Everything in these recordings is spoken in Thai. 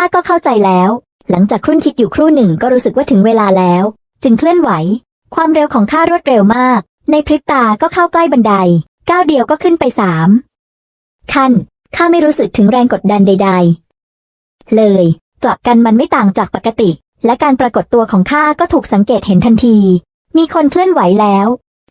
ข้าก็เข้าใจแล้ว หลังจากครุ่นคิดอยู่ครู่หนึ่งก็รู้สึกว่าถึงเวลาแล้ว จึงเคลื่อนไหว ความเร็วของข้ารวดเร็วมาก ในพริบตาก็เข้าใกล้บันได ก้าวเดียวก็ขึ้นไปสามขั้นข้าไม่รู้สึกถึงแรงกดดันใด ๆ เลยกลับกันมันไม่ต่างจากปกติ และการปรากฏตัวของข้าก็ถูกสังเกตเห็นทันที มีคนเคลื่อนไหวแล้ว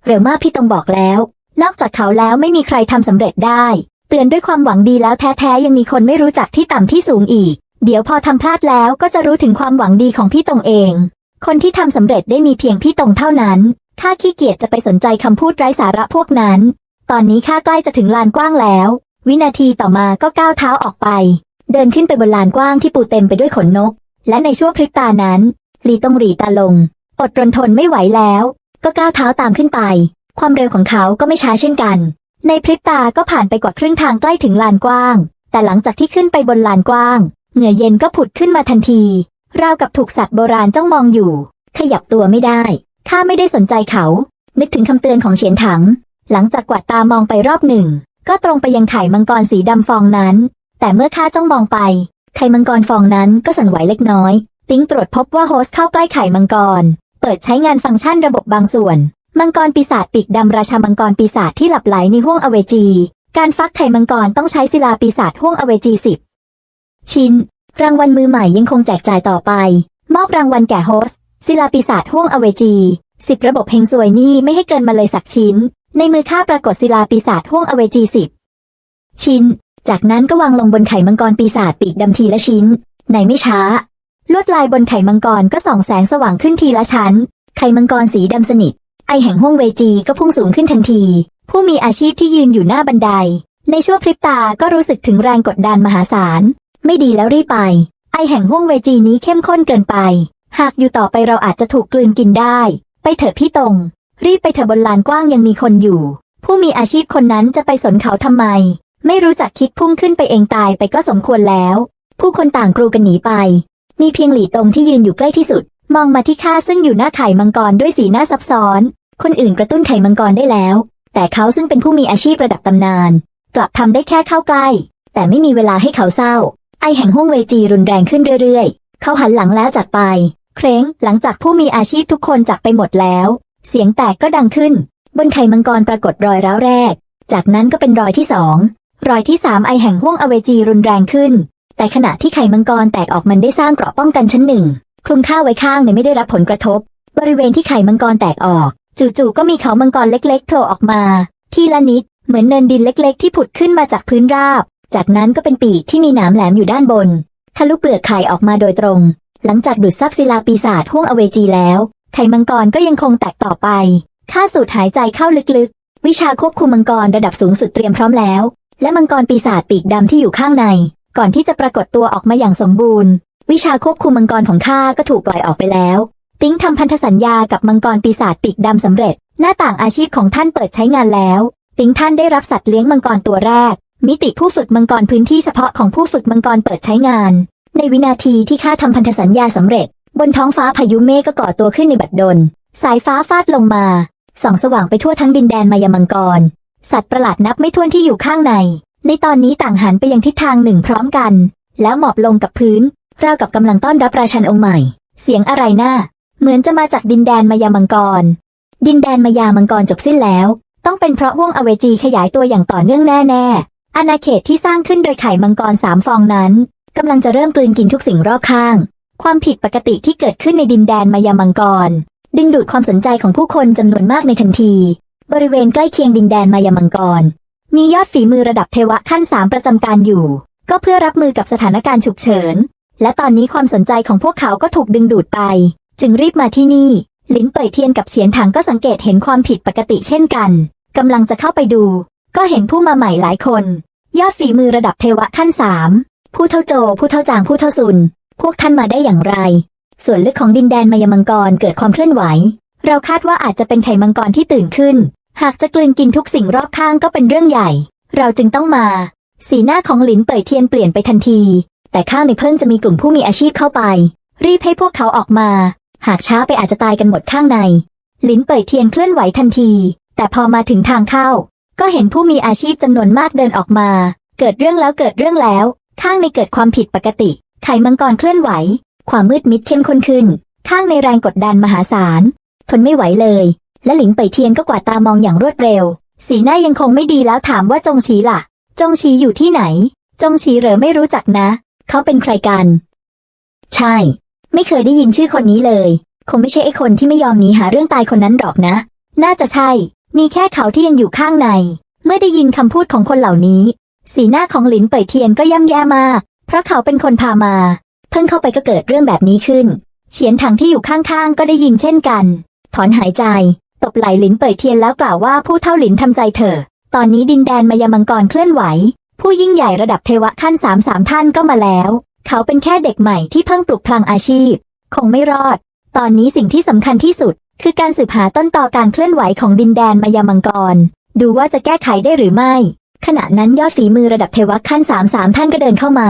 เร็วมากพี่ตรงบอกแล้ว นอกจากเขาแล้วไม่มีใครทำสำเร็จได้ เตือนด้วยความหวังดีแล้วแท้ๆยังมีคนไม่รู้จักที่ต่ำที่สูงอีก เดี๋ยวพอทำพลาดแล้วก็จะรู้ถึงความหวังดีของพี่ตงเอง คนที่ทำสำเร็จได้มีเพียงพี่ตงเท่านั้นข้าขี้เกียจจะไปสนใจคำพูดไร้สาระพวกนั้น ตอนนี้ข้าใกล้จะถึงลานกว้างแล้ว วินาทีต่อมาก็ก้าวเท้าออกไป เดินขึ้นไปบนลานกว้างที่ปูเต็มไปด้วยขนนก และในช่วงพริบตานั้นหลีตองหรีตาลง อดรนทนไม่ไหวแล้ว ก็ก้าวเท้าตามขึ้นไป ความเร็วของเขาก็ไม่ช้าเช่นกัน ในพริบตาก็ผ่านไปกว่าครึ่งทางใกล้ถึงลานกว้าง แต่หลังจากที่ขึ้นไปบนลานกว้าง เหงื่อเย็นก็ผุดขึ้นมาทันที ราวกับถูกสัตว์โบราณจ้องมองอยู่ ขยับตัวไม่ได้ ข้าไม่ได้สนใจเขา นึกถึงคำเตือนของเฉียนถัง หลังจากกวาดตามองไปรอบหนึ่ง ก็ตรงไปยังไข่มังกรสีดำฟองนั้น แต่เมื่อข้าจ้องมองไป ไข่มังกรฟองนั้นก็สั่นไหวเล็กน้อย ติ้งตรวจพบว่าโฮสเข้าใกล้ไข่มังกร เปิดใช้งานฟังก์ชันระบบบางส่วน มังกรปีศาจปีกดำราชามังกรปีศาจที่หลับไหลในห้วงอเวจี การฟักไข่มังกรต้องใช้ศิลาปีศาจห้วงอเวจีสิบ ชิ้น รางวัลมือใหม่ยังคงแจกจ่ายต่อไป มอบรางวัลแก่โฮสศิลาปีศาจห้วงอเวจีสิบระบบเฮงซวยนี่ไม่ให้เกินมาเลยสักชิ้น ในมือข้าปรากฏศิลาปีศาจห้วงอเวจีสิบชิ้น จากนั้นก็วางลงบนไข่มังกรปีศาจปีกดำทีละชิ้น ในไม่ช้า ลวดลายบนไข่มังกรก็ส่องแสงสว่างขึ้นทีละชั้น ไข่มังกรสีดำสนิท ไอแห่งห้วงเวจีก็พุ่งสูงขึ้นทันที ผู้มีอาชีพที่ยืนอยู่หน้าบันได ในชั่วพริบตาก็รู้สึกถึงแรงกดดันมหาศาล ไม่ดีแล้วรีบไป ไอแห่งห้วงเวจีนี้เข้มข้นเกินไป หากอยู่ต่อไปเราอาจจะถูกกลืนกินได้ ไปเถอะพี่ตรงรีบไปเถอะบนลานกว้างยังมีคนอยู่ ผู้มีอาชีพคนนั้นจะไปสนเขาทำไม ไม่รู้จักคิดพุ่งขึ้นไปเองตายไปก็สมควรแล้ว ผู้คนต่างกรูกันหนีไป มีเพียงหลี่ตรงที่ยืนอยู่ใกล้ที่สุด มองมาที่ข้าซึ่งอยู่หน้าไข่มังกรด้วยสีหน้าซับซ้อน คนอื่นกระตุ้นไข่มังกรได้แล้ว แต่เขาซึ่งเป็นผู้มีอาชีพระดับตำนาน กลับทำได้แค่เข้าใกล้ แต่ไม่มีเวลาให้เขาเศร้า ไอแห่งห้วงเวจีรุนแรงขึ้นเรื่อยๆ เขาหันหลังแล้วจากไป เคร้งหลังจากผู้มีอาชีพทุกคนจากไปหมดแล้ว เสียงแตกก็ดังขึ้น บนไข่มังกรปรากฏรอยร้าวแรก จากนั้นก็เป็นรอยที่สองรอยที่สามไอแห่งห้วงอเวจีรุนแรงขึ้น แต่ขณะที่ไข่มังกรแตกออกมันได้สร้างเกราะป้องกันชั้นหนึ่งคลุมข้าวไว้ข้างในไม่ได้รับผลกระทบ บริเวณที่ไข่มังกรแตกออก จู่ๆก็มีเขามังกรเล็กๆโผล่ออกมา ทีละนิดเหมือนเนินดินเล็กๆ ที่ผุดขึ้นมาจากพื้นราบ จากนั้นก็เป็นปีกที่มีหนามแหลมอยู่ด้านบน ทะลุเปลือกไข่ออกมาโดยตรง หลังจากดูดซับศิลาปีศาจห้วงอเวจีแล้ว ไข่มังกรก็ยังคงแตกต่อไป ข้าสูดหายใจเข้าลึกๆ วิชาควบคุมมังกรระดับสูงสุดเตรียมพร้อมแล้ว และมังกรปีศาจปีกดำที่อยู่ข้างใน ก่อนที่จะปรากฏตัวออกมาอย่างสมบูรณ์ วิชาควบคุมมังกรของข้าก็ถูกปล่อยออกไปแล้ว ติ้งทำพันธสัญญากับมังกรปีศาจปีกดำสำเร็จ หน้าต่างอาชีพของท่านเปิดใช้งานแล้ว ติ้งท่านได้รับสัตว์เลี้ยงมังกรตัวแรก มิติผู้ฝึกมังกรพื้นที่เฉพาะของผู้ฝึกมังกรเปิดใช้งาน ในวินาทีที่ข้าทำพันธสัญญาสำเร็จ บนท้องฟ้าพายุเมฆก็ก่อตัวขึ้นในบัดดล สายฟ้าฟาดลงมา ส่องสว่างไปทั่วทั้งดินแดนมายามังกร สัตว์ประหลาดนับไม่ถ้วนที่อยู่ข้างใน ในตอนนี้ต่างหันไปยังทิศทางหนึ่งพร้อมกัน แล้วหมอบลงกับพื้นราวกับกำลังต้อนรับราชันองค์ใหม่ เสียงอะไรน่าเหมือนจะมาจากดินแดนมายามังกร ดินแดนมายามังกรจบสิ้นแล้ว ต้องเป็นเพราะห่วงอเวจีขยายตัวอย่างต่อเนื่องแน่ๆ อาณาเขตที่สร้างขึ้นโดยไข่มังกรสามฟองนั้นกำลังจะเริ่มกลืนกินทุกสิ่งรอบข้าง ความผิดปกติที่เกิดขึ้นในดินแดนมายามังกร ดึงดูดความสนใจของผู้คนจำนวนมากในทันที บริเวณใกล้เคียงดินแดนมายามังกร มียอดฝีมือระดับเทวะขั้นสามประจำการอยู่ ก็เพื่อรับมือกับสถานการณ์ฉุกเฉิน และตอนนี้ความสนใจของพวกเขาก็ถูกดึงดูดไป จึงรีบมาที่นี่ลินเป่ยเทียนกับเฉียนถังก็สังเกตเห็นความผิดปกติเช่นกันกำลังจะเข้าไปดู ก็เห็นผู้มาใหม่หลายคน ยอดฝีมือระดับเทวะขั้นสามผู้เท่าโจ ผู้เท่าจางผู้เท่าซุน พวกท่านมาได้อย่างไร ส่วนลึกของดินแดนมายมังกรเกิดความเคลื่อนไหว เราคาดว่าอาจจะเป็นไข่มังกรที่ตื่นขึ้น หากจะกลืนกินทุกสิ่งรอบข้างก็เป็นเรื่องใหญ่ เราจึงต้องมา สีหน้าของหลินเป่ยเทียนเปลี่ยนไปทันที แต่ข้างในเพิ่งจะมีกลุ่มผู้มีอาชีพเข้าไป รีบให้พวกเขาออกมา หากช้าไปอาจจะตายกันหมดข้างใน หลินเป่ยเทียนเคลื่อนไหวทันที แต่พอมาถึงทางเข้า ก็เห็นผู้มีอาชีพจำนวนมากเดินออกมา เกิดเรื่องแล้วเกิดเรื่องแล้ว ข้างในเกิดความผิดปกติ ไข่มังกรเคลื่อนไหว ความมืดมิดเข้มข้นขึ้น ข้างในแรงกดดันมหาศาล ทนไม่ไหวเลย และหลิงไปเทียนก็กวาดตามองอย่างรวดเร็ว สีหน้ายังคงไม่ดีแล้วถามว่าจงฉีล่ะ จงฉีอยู่ที่ไหน จงฉีเหรอไม่รู้จักนะ เขาเป็นใครกัน ใช่ ไม่เคยได้ยินชื่อคนนี้เลย คงไม่ใช่ไอ้คนที่ไม่ยอมหนีหาเรื่องตายคนนั้นหรอกนะ น่าจะใช่ มีแค่เขาที่ยังอยู่ข้างใน เมื่อได้ยินคำพูดของคนเหล่านี้ สีหน้าของหลินเป่ยเทียนก็ย่ำแย่มาก เพราะเขาเป็นคนพามา เพิ่งเข้าไปก็เกิดเรื่องแบบนี้ขึ้น เฉียนถังที่อยู่ข้างๆ ก็ได้ยินเช่นกัน ถอนหายใจ ตบไหล่หลินเป่ยเทียนแล้วกล่าวว่าผู้เท่าหลินทำใจเถอะ ตอนนี้ดินแดนมายามังกรเคลื่อนไหว ผู้ยิ่งใหญ่ระดับเทวะขั้นสามสามท่านก็มาแล้ว เขาเป็นแค่เด็กใหม่ที่เพิ่งปลุกพลังอาชีพ คงไม่รอด ตอนนี้สิ่งที่สำคัญที่สุด คือการสืบหาต้นตอการเคลื่อนไหวของดินแดนมายามังกร ดูว่าจะแก้ไขได้หรือไม่ ขณะนั้นยอดฝีมือระดับเทวะขั้นสามสามท่านก็เดินเข้ามา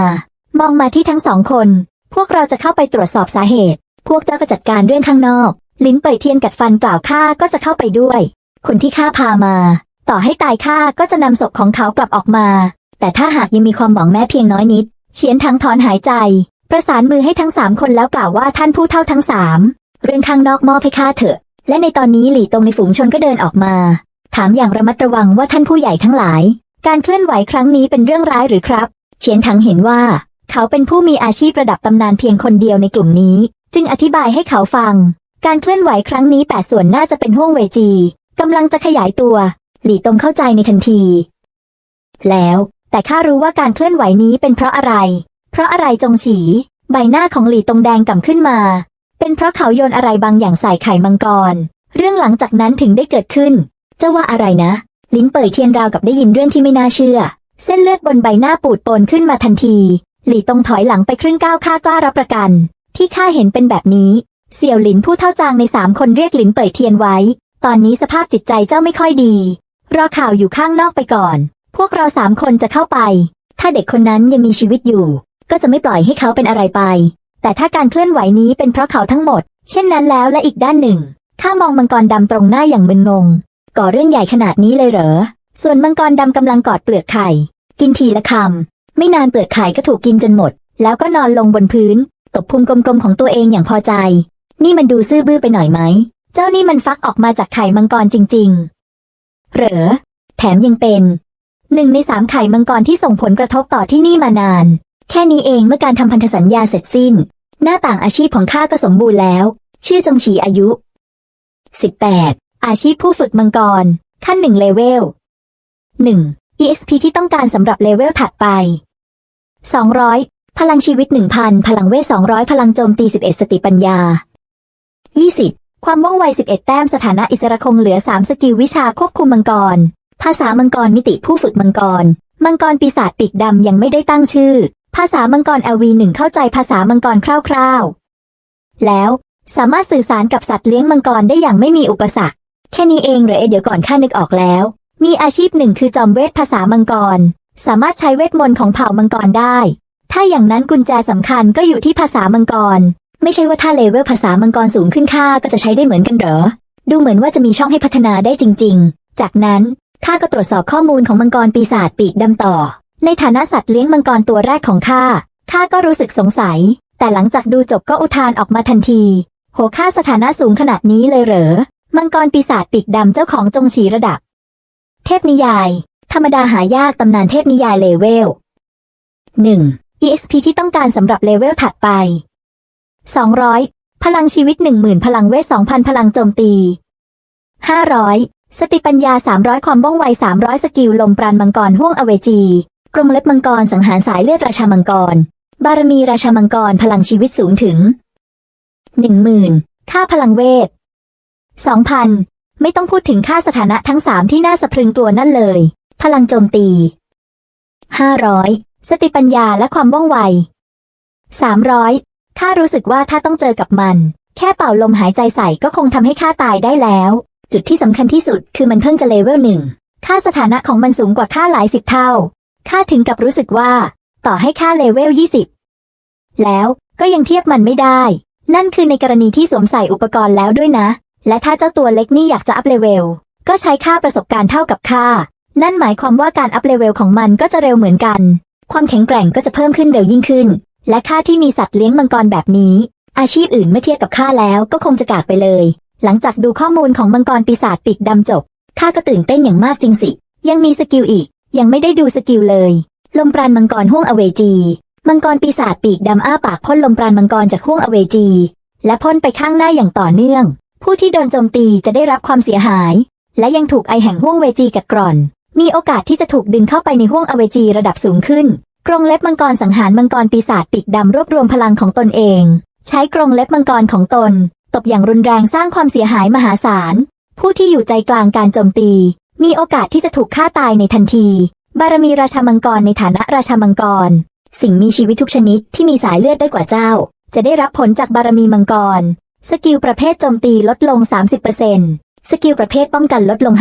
มองมาที่ทั้งสองคน พวกเราจะเข้าไปตรวจสอบสาเหตุ พวกเจ้าก็จัดการเรื่องข้างนอก ลิ้นเป่ยเทียนกัดฟันกล่าวข้าก็จะเข้าไปด้วย คนที่ข้าพามา ต่อให้ตายข้าก็จะนำศพของเขากลับออกมา แต่ถ้าหากยังมีความหวังแม้เพียงน้อยนิด เฉียนทั้งถอนหายใจ ประสานมือให้ทั้งสามคนแล้วกล่าวว่าท่านผู้เท่าทั้งสาม เรื่องข้างนอกมอบให้ข้าเถอะ และในตอนนี้หลี่ตรงในฝูงชนก็เดินออกมา ถามอย่างระมัดระวังว่าท่านผู้ใหญ่ทั้งหลาย การเคลื่อนไหวครั้งนี้เป็นเรื่องร้ายหรือครับ เฉียนถังเห็นว่า เขาเป็นผู้มีอาชีพระดับตำนานเพียงคนเดียวในกลุ่มนี้ จึงอธิบายให้เขาฟัง การเคลื่อนไหวครั้งนี้แปดส่วนน่าจะเป็นห่วงเวจีกำลังจะขยายตัว หลี่ตงเข้าใจในทันที แล้ว แต่ข้ารู้ว่าการเคลื่อนไหวนี้เป็นเพราะอะไร เพราะอะไรจงฉี ใบหน้าของหลี่ตงแดงก่ำขึ้นมา เป็นเพราะเขาโยนอะไรบางอย่างใส่ไข่มังกร เรื่องหลังจากนั้นถึงได้เกิดขึ้นเจ้าว่าอะไรนะ ลิ้นเปิดเทียนราวกับได้ยินเรื่องที่ไม่น่าเชื่อ เส้นเลือดบนใบหน้าปูดโปนขึ้นมาทันที หลี่ตงถอยหลังไปครึ่งก้าวข้ากล้ารับประกัน ที่ข้าเห็นเป็นแบบนี้ เสี่ยวหลินผู้เท่าจางในสามคนเรียกหลินเปิดเทียนไว้ ตอนนี้สภาพจิตใจเจ้าไม่ค่อยดี รอข่าวอยู่ข้างนอกไปก่อน พวกเราสามคนจะเข้าไป ถ้าเด็กคนนั้นยังมีชีวิตอยู่ ก็จะไม่ปล่อยให้เขาเป็นอะไรไป แต่ถ้าการเคลื่อนไหวนี้เป็นเพราะเขาทั้งหมด เช่นนั้นแล้วและอีกด้านหนึ่ง ข้ามองมังกรดำตรงหน้าอย่างมึนงง ก่อเรื่องใหญ่ขนาดนี้เลยเหรอ ส่วนมังกรดำกำลังกอดเปลือกไข่ กินทีละคำ ไม่นานเปลือกไข่ก็ถูกกินจนหมด แล้วก็นอนลงบนพื้น ตบพุงกลมๆของตัวเองอย่างพอใจ นี่มันดูซื่อบื้อไปหน่อยไหม เจ้านี่มันฟักออกมาจากไข่มังกรจริง ๆ เหรอ แถมยังเป็นหนึ่งในสามไข่มังกรที่ส่งผลกระทบต่อที่นี่มานาน แค่นี้เองเมื่อการทำพันธสัญญาเสร็จสิ้น หน้าต่างอาชีพของข้าก็สมบูรณ์แล้ว ชื่อจงฉีอายุ 18 อาชีพผู้ฝึกมังกร ขั้นหนึ่งเลเวล 1. EXP ที่ต้องการสำหรับเลเวลถัดไป 200 พลังชีวิต 1,000 พลังเวท 200 พลังโจมตี 11 สติปัญญา 20 ความว่องไว 11 แต้มสถานะอิสระคงเหลือ 3 สกิลวิชาควบคุมมังกร ภาษามังกรมิติผู้ฝึกมังกร มังกรปีศาจปีกดำยังไม่ได้ตั้งชื่อ ภาษามังกร LV1 เข้าใจภาษามังกรคร่าวๆ แล้วสามารถสื่อสารกับสัตว์เลี้ยงมังกรได้อย่างไม่มีอุปสรรค แค่นี้เองเหรอเอเดี๋ยวก่อนข้านึกออกแล้ว มีอาชีพหนึ่งคือจอมเวทภาษามังกร สามารถใช้เวทมนต์ของเผ่ามังกรได้ ถ้าอย่างนั้นกุญแจสำคัญก็อยู่ที่ภาษามังกร ไม่ใช่ว่าถ้าเลเวลภาษามังกรสูงขึ้นค่าก็จะใช้ได้เหมือนกันเหรอ ดูเหมือนว่าจะมีช่องให้พัฒนาได้จริง ๆ จากนั้นข้าก็ตรวจสอบข้อมูลของมังกรปีศาจปีกดำต่อ ในฐานะสัตว์เลี้ยงมังกรตัวแรกของข้า ข้าก็รู้สึกสงสัย แต่หลังจากดูจบก็อุทานออกมาทันที โหค่าสถานะสูงขนาดนี้เลยเหรอ มังกรปีศาจปีกดำเจ้าของจงฉีระดับ เทพนิยาย ธรรมดาหายากตำนานเทพนิยายเลเวล 1. EXP ที่ต้องการสำหรับเลเวลถัดไป 200 พลังชีวิต 10,000 พลังเวท 2,000 พลังโจมตี 500 สติปัญญา 300 ความว่องไว 300 สกิลลมปราณมังกรห่วงอเวจี กรงเล็บมังกรสังหารสายเลือดราชามังกร บารมีราชามังกรพลังชีวิตสูงถึง10,000ค่าพลังเวท2,000ไม่ต้องพูดถึงค่าสถานะทั้งสามที่น่าสะพรึงกลัวนั่นเลย พลังโจมตี500สติปัญญาและความว่องไว300ข้ารู้สึกว่าถ้าต้องเจอกับมัน แค่เป่าลมหายใจใส่ก็คงทำให้ข้าตายได้แล้ว จุดที่สำคัญที่สุดคือมันเพิ่งจะเลเวลหนึ่งค่าสถานะของมันสูงกว่าค่าหลายสิบเท่า ข้าถึงกับรู้สึกว่า ต่อให้ค่าเลเวล 20 แล้วก็ยังเทียบมันไม่ได้ นั่นคือในกรณีที่สวมใส่อุปกรณ์แล้วด้วยนะ และถ้าเจ้าตัวเล็กนี่อยากจะอัพเลเวล ก็ใช้ค่าประสบการณ์เท่ากับค่านั่นหมายความว่าการอัพเลเวลของมันก็จะเร็วเหมือนกัน ความแข็งแกร่งก็จะเพิ่มขึ้นเร็วยิ่งขึ้น และข้าที่มีสัตว์เลี้ยงมังกรแบบนี้ อาชีพอื่นเมื่อเทียบกับข้าแล้วก็คงจะกากไปเลย หลังจากดูข้อมูลของมังกรปีศาจปีกดำจบข้าก็ตื่นเต้นอย่างมากจริงสิ ยังมีสกิลอีก ยังไม่ได้ดูสกิลเลย ลมปราณมังกรห้วงอเวจี มังกรปีศาจปีกดำอ้าปากพ่นลมปราณมังกรจากห้วงอเวจี และพ่นไปข้างหน้าอย่างต่อเนื่อง ผู้ที่โดนโจมตีจะได้รับความเสียหาย และยังถูกไอแห่งห้วงเวจีกัดกร่อน มีโอกาสที่จะถูกดึงเข้าไปในห้วงอเวจีระดับสูงขึ้น กรงเล็บมังกรสังหารมังกรปีศาจปีกดำรวบรวมพลังของตนเอง ใช้กรงเล็บมังกรของตน ตบอย่างรุนแรงสร้างความเสียหายมหาศาลผู้ที่อยู่ใจกลางการโจมตี มีโอกาสที่จะถูกฆ่าตายในทันที บารมีราชามังกรในฐานะราชามังกร สิ่งมีชีวิตทุกชนิดที่มีสายเลือดได้กว่าเจ้า จะได้รับผลจากบารมีมังกร สกิลประเภทโจมตีลดลง 30%สกิลประเภทป้องกันลดลง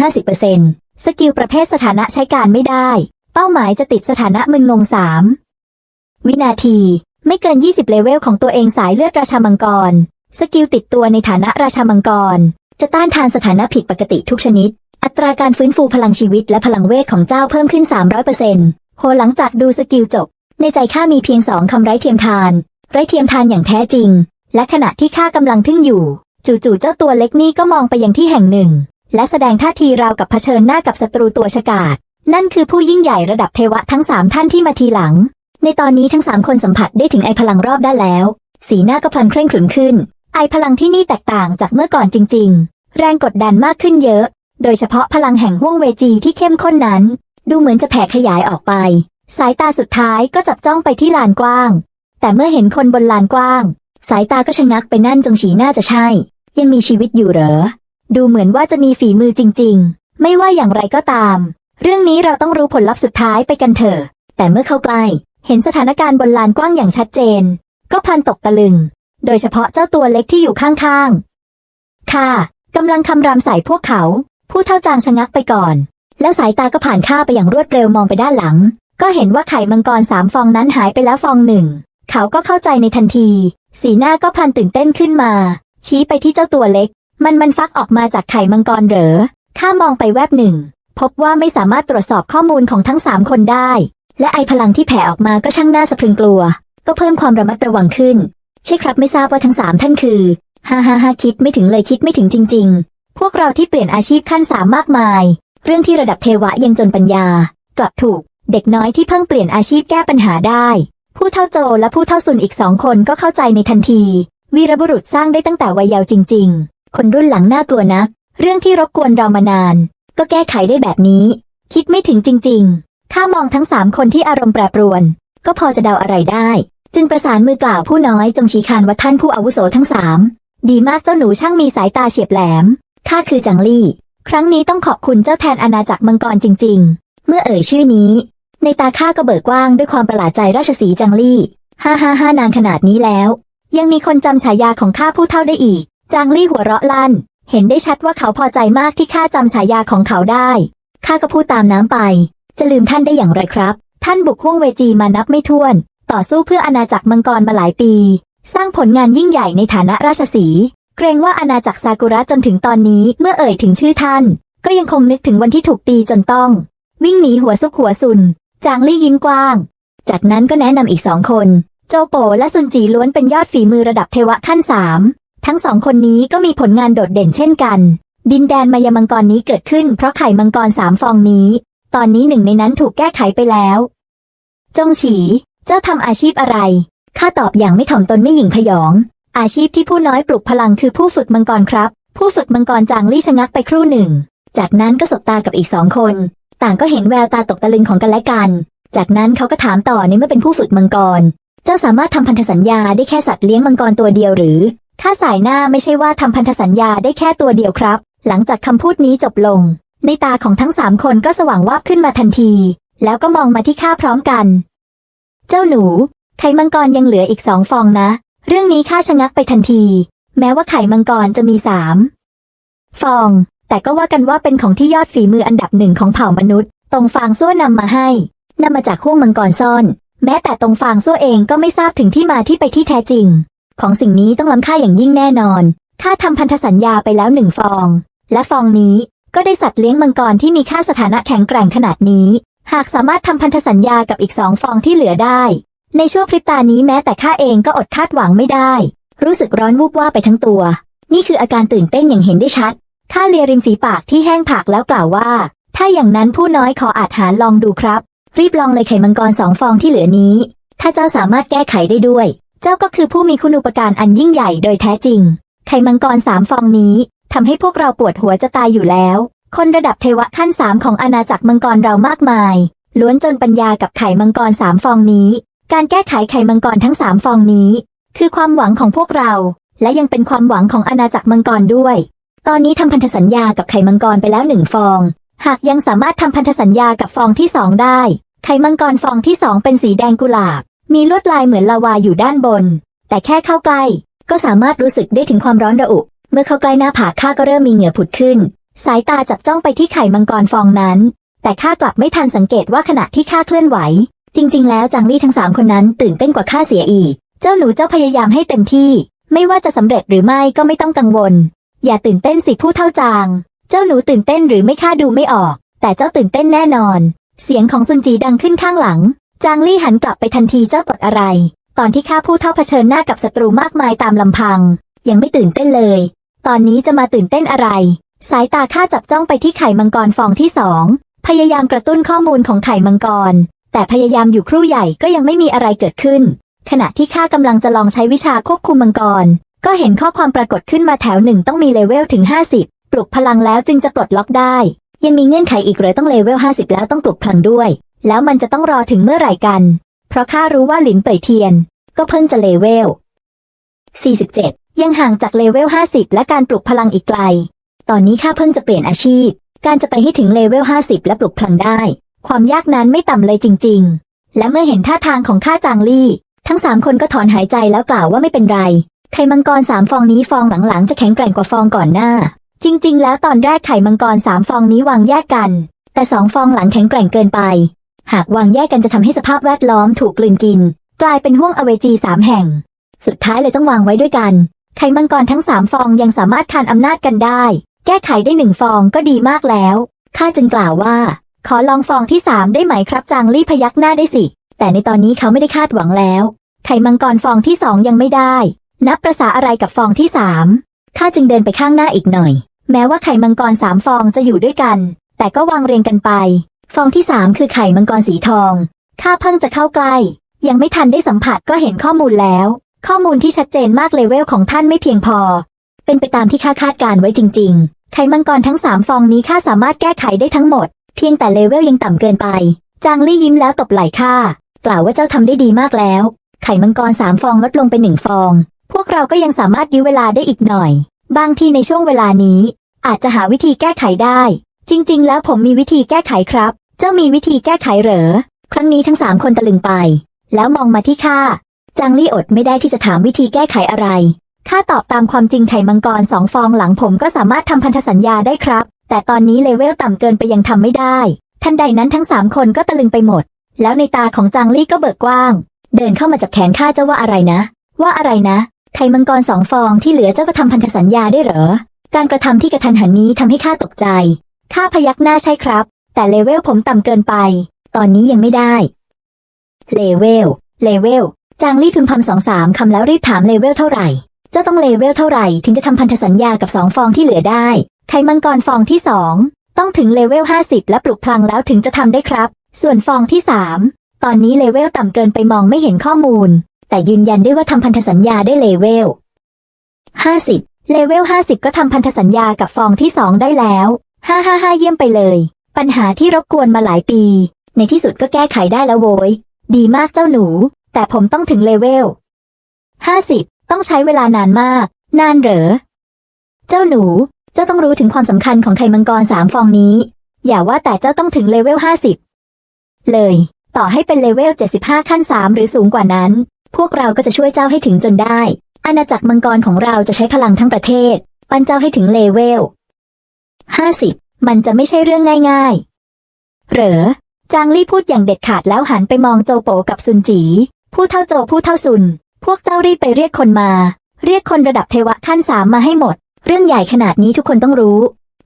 50%สกิลประเภทสถานะใช้การไม่ได้ เป้าหมายจะติดสถานะมึนงง3วินาที ไม่เกิน 20 เลเวลของตัวเองสายเลือดราชามังกร สกิลติดตัวในฐานะราชามังกร จะต้านทานสถานะผิดปกติทุกชนิด อัตราการฟื้นฟูพลังชีวิตและพลังเวทของเจ้าเพิ่มขึ้น 300%โหหลังจากดูสกิลจบ ในใจข้ามีเพียงสองคำไร้เทียมทาน ไร้เทียมทานอย่างแท้จริง และขณะที่ข้ากำลังทึ่งอยู่ จู่ๆเจ้าตัวเล็กนี่ก็มองไปยังที่แห่งหนึ่ง และแสดงท่าทีราวกับเผชิญหน้ากับศัตรูตัวฉกาจนั่นคือผู้ยิ่งใหญ่ระดับเทวะทั้งสามท่านที่มาทีหลัง ในตอนนี้ทั้งสามคนสัมผัสได้ถึงไอพลังรอบด้านแล้ว สีหน้าก็พลันเคร่งขรึมขึ้น ไอพลังที่นี่แตกต่างจากเมื่อก่อนจริง ๆ แรงกดดันมากขึ้นเยอะ โดยเฉพาะพลังแห่งห้วงเวจีที่เข้มข้นนั้น ดูเหมือนจะแผ่ขยายออกไป สายตาสุดท้ายก็จับจ้องไปที่ลานกว้าง แต่เมื่อเห็นคนบนลานกว้าง สายตาก็ชะงักไปนั่นจงฉีน่าจะใช่ ยังมีชีวิตอยู่เหรอ ดูเหมือนว่าจะมีฝีมือจริง ๆ ไม่ว่าอย่างไรก็ตาม เรื่องนี้เราต้องรู้ผลลัพธ์สุดท้ายไปกันเถอะ แต่เมื่อเข้าใกล้ เห็นสถานการณ์บนลานกว้างอย่างชัดเจน ก็พันตกตะลึง โดยเฉพาะเจ้าตัวเล็กที่อยู่ข้างๆ ค่ะกำลังคำรามใส่พวกเขา ผู้เท่าจางชะงักไปก่อน แล้วสายตาก็ผ่านข้าไปอย่างรวดเร็วมองไปด้านหลัง ก็เห็นว่าไข่มังกรสามฟองนั้นหายไปแล้วฟองหนึ่ง เขาก็เข้าใจในทันที สีหน้าก็พันตื่นเต้นขึ้นมา ชี้ไปที่เจ้าตัวเล็ก มันมันฟักออกมาจากไข่มังกรเหรอข้ามองไปแวบหนึ่ง พบว่าไม่สามารถตรวจสอบข้อมูลของทั้งสามคนได้ และไอพลังที่แผ่ออกมาก็ช่างน่าสะพรึงกลัว ก็เพิ่มความระมัดระวังขึ้นใช่ครับไม่ทราบว่าทั้งสามท่านคือฮ่าฮ่าฮ่าคิดไม่ถึงเลยคิดไม่ถึงจริง พวกเราที่เปลี่ยนอาชีพขั้นสามมากมาย เรื่องที่ระดับเทวะยังจนปัญญา กลับถูก เด็กน้อยที่เพิ่งเปลี่ยนอาชีพแก้ปัญหาได้ ผู้เท่าโจและผู้เท่าซุนอีกสองคนก็เข้าใจในทันที วีรบุรุษสร้างได้ตั้งแต่วัยเยาว์จริง ๆ คนรุ่นหลังน่ากลัวนัก เรื่องที่รบกวนเรามานาน ก็แก้ไขได้แบบนี้ คิดไม่ถึงจริงๆข้ามองทั้งสามคนที่อารมณ์แปรปรวน ก็พอจะเดาอะไรได้ จึงประสานมือกล่าวผู้น้อยจงชี้คานว่าท่านผู้อาวุโสทั้งสามดีมากเจ้าหนูช่างมีสายตาเฉียบแหลม ข้าคือจังลี่ ครั้งนี้ต้องขอบคุณเจ้าแทนอาณาจักรมังกรจริง ๆ เมื่อเอ่ยชื่อนี้ ในตาข้าก็เบิกกว้างด้วยความประหลาดใจราชสีจังลี่ฮ่าฮ่าฮ่านานขนาดนี้แล้ว ยังมีคนจำฉายาของข้าผู้เท่าได้อีก จางลี่หัวเราะลั่น เห็นได้ชัดว่าเขาพอใจมากที่ข้าจำฉายาของเขาได้ ข้าก็พูดตามน้ำไป จะลืมท่านได้อย่างไรครับ ท่านบุกห้วงเวจีมานับไม่ถ้วน ต่อสู้เพื่ออาณาจักรมังกรมาหลายปี สร้างผลงานยิ่งใหญ่ในฐานะราชสี เกรงว่าอาณาจักรซากุระจนถึงตอนนี้เมื่อเอ่ยถึงชื่อท่าน ก็ยังคงนึกถึงวันที่ถูกตีจนต้อง วิ่งหนีหัวซุกหัวซุน จางลี่ยิ้มกว้าง จากนั้นก็แนะนำอีกสองคน โจโปและซุนจีล้วนเป็นยอดฝีมือระดับเทวะขั้นสามทั้งสองคนนี้ก็มีผลงานโดดเด่นเช่นกัน ดินแดนมายามังกรนี้เกิดขึ้นเพราะไข่มังกรสามฟองนี้ ตอนนี้หนึ่งในนั้นถูกแก้ไขไปแล้ว จงฉี เจ้าทำอาชีพอะไรข้าตอบอย่างไม่ถ่อมตนไม่หยิ่งพยอง อาชีพที่ผู้น้อยปลุกพลังคือผู้ฝึกมังกรครับ ผู้ฝึกมังกรจางลี่ชะงักไปครู่หนึ่ง จากนั้นก็สบตากับอีกสองคน ต่างก็เห็นแววตาตกตะลึงของกันและกัน จากนั้นเขาก็ถามต่อในเมื่อเป็นผู้ฝึกมังกร เจ้าสามารถทำพันธสัญญาได้แค่สัตว์เลี้ยงมังกรตัวเดียวหรือข้าสายหน้าไม่ใช่ว่าทำพันธสัญญาได้แค่ตัวเดียวครับ หลังจากคำพูดนี้จบลง ในตาของทั้งสามคนก็สว่างวาบขึ้นมาทันที แล้วก็มองมาที่ข้าพร้อมกัน เจ้าหนู ไข่มังกรยังเหลืออีกสองฟองนะ เรื่องนี้ข้าชะงักไปทันที แม้ว่าไข่มังกรจะมีสามฟอง แต่ก็ว่ากันว่าเป็นของที่ยอดฝีมืออันดับหนึ่งของเผ่ามนุษย์ ตรงฟางซั่วนำมาให้นำมาจากห้วงมังกรซ่อน แม้แต่ตรงฟางซั่วเองก็ไม่ทราบถึงที่มาที่ไปที่แท้จริง ของสิ่งนี้ต้องล้ำค่าอย่างยิ่งแน่นอนข้าทำพันธสัญญาไปแล้วหนึ่งฟอง และฟองนี้ก็ได้สัตว์เลี้ยงมังกรที่มีค่าสถานะแข็งแกร่งขนาดนี้ หากสามารถทำพันธสัญญากับอีกสองฟองที่เหลือได้ ในช่วงพริบตานี้แม้แต่ข้าเองก็อดคาดหวังไม่ได้ รู้สึกร้อนวูบว่าไปทั้งตัว นี่คืออาการตื่นเต้นอย่างเห็นได้ชัดข้าเลียริมฝีปากที่แห้งผากแล้วกล่าวว่า ถ้าอย่างนั้นผู้น้อยขออาจหารลองดูครับ รีบลองเลยไข่มังกรสองฟองที่เหลือนี้ ถ้าเจ้าสามารถแก้ไขได้ด้วย เจ้าก็คือผู้มีคุณูปการอันยิ่งใหญ่โดยแท้จริง ไข่มังกรสามฟองนี้ทำให้พวกเราปวดหัวจะตายอยู่แล้ว คนระดับเทวะขั้นสามของอาณาจักรมังกรเรามากมาย ล้วนจนปัญญากับไข่มังกรสามฟองนี้ การแก้ไขไข่มังกรทั้งสามฟองนี้ คือความหวังของพวกเรา และยังเป็นความหวังของอาณาจักรมังกรด้วย ตอนนี้ทำพันธสัญญากับไข่มังกรไปแล้วหนึ่งฟอง หากยังสามารถทำพันธสัญญากับฟองที่สองได้ ไข่มังกรฟองที่สองเป็นสีแดงกุหลาบ มีลวดลายเหมือนลาวาอยู่ด้านบน แต่แค่เข้าใกล้ ก็สามารถรู้สึกได้ถึงความร้อนระอุ เมื่อเข้าใกล้หน้าผากข้าก็เริ่มมีเหงื่อผุดขึ้น สายตาจับจ้องไปที่ไข่มังกรฟองนั้น แต่ข้ากลับไม่ทันสังเกตว่าขณะที่ข้าเคลื่อนไหว จริง ๆ แล้วจางลี่ทั้งสามคนนั้นตื่นเต้นกว่าข้าเสียอีก เจ้าหนูเจ้าพยายามให้เต็มที่ ไม่ว่าจะสำเร็จหรือไม่ก็ไม่ต้องกังวล อย่าตื่นเต้นสิผู้เท่าจาง เจ้าหนูตื่นเต้นหรือไม่ข้าดูไม่ออก แต่เจ้าตื่นเต้นแน่นอน เสียงของซุนจีดังขึ้นข้างหลัง จางลี่หันกลับไปทันทีเจ้ากดอะไร ตอนที่ข้าผู้เท่าเผชิญหน้ากับศัตรูมากมายตามลำพัง ยังไม่ตื่นเต้นเลย ตอนนี้จะมาตื่นเต้นอะไร สายตาข้าจับจ้องไปที่ไข่มังกรฟองที่สองพยายามกระตุ้นข้อมูลของไข่มังกร แต่พยายามอยู่ครู่ใหญ่ก็ยังไม่มีอะไรเกิดขึ้น ขณะที่ข้ากำลังจะลองใช้วิชาควบคุมมังกร ก็เห็นข้อความปรากฏขึ้นมาแถวหนึ่งต้องมีเลเวลถึง 50 ปลุกพลังแล้วจึงจะปลดล็อกได้ ยังมีเงื่อนไขอีกเหรือต้องเลเวล 50 แล้วต้องปลุกพลังด้วย แล้วมันจะต้องรอถึงเมื่อไหร่กัน เพราะข้ารู้ว่าหลินเป่ยเทียน ก็เพิ่งจะเลเวล 47 ยังห่างจากเลเวล 50 และการปลุกพลังอีกไกล ตอนนี้ข้าเพิ่งจะเปลี่ยนอาชีพ การจะไปให้ถึงเลเวล 50 และปลุกพลังได้ ความยากนั้นไม่ต่ำเลยจริง ๆ และเมื่อเห็นท่าทางของข้าจางลี่ ทั้งสามคนก็ถอนหายใจแล้วกล่าวว่าไม่เป็นไร ไข่มังกรสามฟองนี้ฟองหลังๆจะแข็งแกร่งกว่าฟองก่อนหน้า จริง ๆ แล้วตอนแรกไข่มังกรสามฟองนี้วางแยกกัน แต่สองฟองหลังแข็งแกร่งเกินไป หากวางแยกกันจะทำให้สภาพแวดล้อมถูกกลืนกิน กลายเป็นห้วงอเวจีสามแห่ง สุดท้ายเลยต้องวางไว้ด้วยกัน ไข่มังกรทั้งสามฟองยังสามารถคานอำนาจกันได้ แก้ไขได้หนึ่งฟองก็ดีมากแล้วข้าจึงกล่าวว่า ขอลองฟองที่สามได้ไหมครับจางลี่พยักหน้าได้สิ แต่ในตอนนี้เขาไม่ได้คาดหวังแล้ว ไข่มังกรฟองที่สองยังไม่ได้ นับประษาอะไรกับฟองที่สามข้าจึงเดินไปข้างหน้าอีกหน่อย แม้ว่าไข่มังกรสามฟองจะอยู่ด้วยกัน แต่ก็วางเรียงกันไป ฟองที่สามคือไข่มังกรสีทอง ข้าเพิ่งจะเข้าใกล้ ยังไม่ทันได้สัมผัสก็เห็นข้อมูลแล้ว ข้อมูลที่ชัดเจนมากเลเวลของท่านไม่เพียงพอ เป็นไปตามที่ข้าคาดการไว้จริง ๆ ไข่มังกรทั้งสามฟองนี้ข้าสามารถแก้ไขได้ทั้งหมด เพียงแต่เลเวลยังต่ำเกินไป จางลี่ยิ้มแล้วตบไหล่ข้ากล่าวว่าเจ้าทำได้ดีมากแล้ว ไข่มังกรสามฟองลดลงไปหนึ่งฟอง พวกเราก็ยังสามารถยื้อเวลาได้อีกหน่อย บางทีในช่วงเวลานี้ อาจจะหาวิธีแก้ไขได้ จริง ๆ แล้วผมมีวิธีแก้ไขครับ เจ้ามีวิธีแก้ไขเหรอ ครั้งนี้ทั้งสามคนตะลึงไป แล้วมองมาที่ข้า จางลี่อดไม่ได้ที่จะถามวิธีแก้ไขอะไรข้าตอบตามความจริงไข่มังกรสองฟองหลังผมก็สามารถทำพันธสัญญาได้ครับ แต่ตอนนี้เลเวลต่ำเกินไปยังทำไม่ได้ ทันใดนั้นทั้งสามคนก็ตะลึงไปหมด แล้วในตาของจางลี่ก็เบิกกว้าง เดินเข้ามาจับแขนข้าเจ้าว่าอะไรนะ ว่าอะไรนะไข่มังกรสองฟองที่เหลือเจ้าก็ทำพันธสัญญาได้เหรอ การกระทำที่กระทันหันนี้ทำให้ข้าตกใจ ข้าพยักหน้าใช่ครับ แต่เลเวลผมต่ำเกินไป ตอนนี้ยังไม่ได้ เลเวล เลเวล จางลี่พึมพำสองสามคำแล้วรีบถามเลเวลเท่าไหร่ เจ้าต้องเลเวลเท่าไหร่ถึงจะทำพันธสัญญากับสองฟองที่เหลือได้ ไข่มังกรฟองที่สองต้องถึงเลเวลห้าสิบและปลุกพลังแล้วถึงจะทำได้ครับ ส่วนฟองที่สามตอนนี้เลเวลต่ำเกินไปมองไม่เห็นข้อมูล แต่ยืนยันได้ว่าทำพันธสัญญาได้เลเวลห้าสิบเลเวลห้าสิบก็ทำพันธสัญญากับฟองที่สองได้แล้วห้าห้าห้าเยี่ยมไปเลย ปัญหาที่รบกวนมาหลายปี ในที่สุดก็แก้ไขได้แล้วโว้ย ดีมากเจ้าหนู แต่ผมต้องถึงเลเวลห้าสิบต้องใช้เวลานานมาก นานเหรอ เจ้าหนู จ้าต้องรู้ถึงความสำคัญของไข่มังกรสามฟองนี้ อย่าว่าแต่เจ้าต้องถึงเลเวลห้าสิบเลย ต่อให้เป็นเลเวล75ขั้น3หรือสูงกว่านั้น พวกเราก็จะช่วยเจ้าให้ถึงจนได้ อาณาจักรมังกรของเราจะใช้พลังทั้งประเทศ ปั้นเจ้าให้ถึงเลเวล50มันจะไม่ใช่เรื่องง่ายๆ เหรอ จางลี่พูดอย่างเด็ดขาดแล้วหันไปมองโจโปกับซุนจี ผู้เท่าโจผู้เท่าซุน พวกเจ้ารีบไปเรียกคนมา เรียกคนระดับเทวะขั้นสามมาให้หมด เรื่องใหญ่ขนาดนี้ทุกคนต้องรู้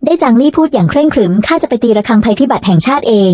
ได้จางลี่พูดอย่างเคร่งขรึมข้าจะไปตีระฆังภัยพิบัติแห่งชาติเอง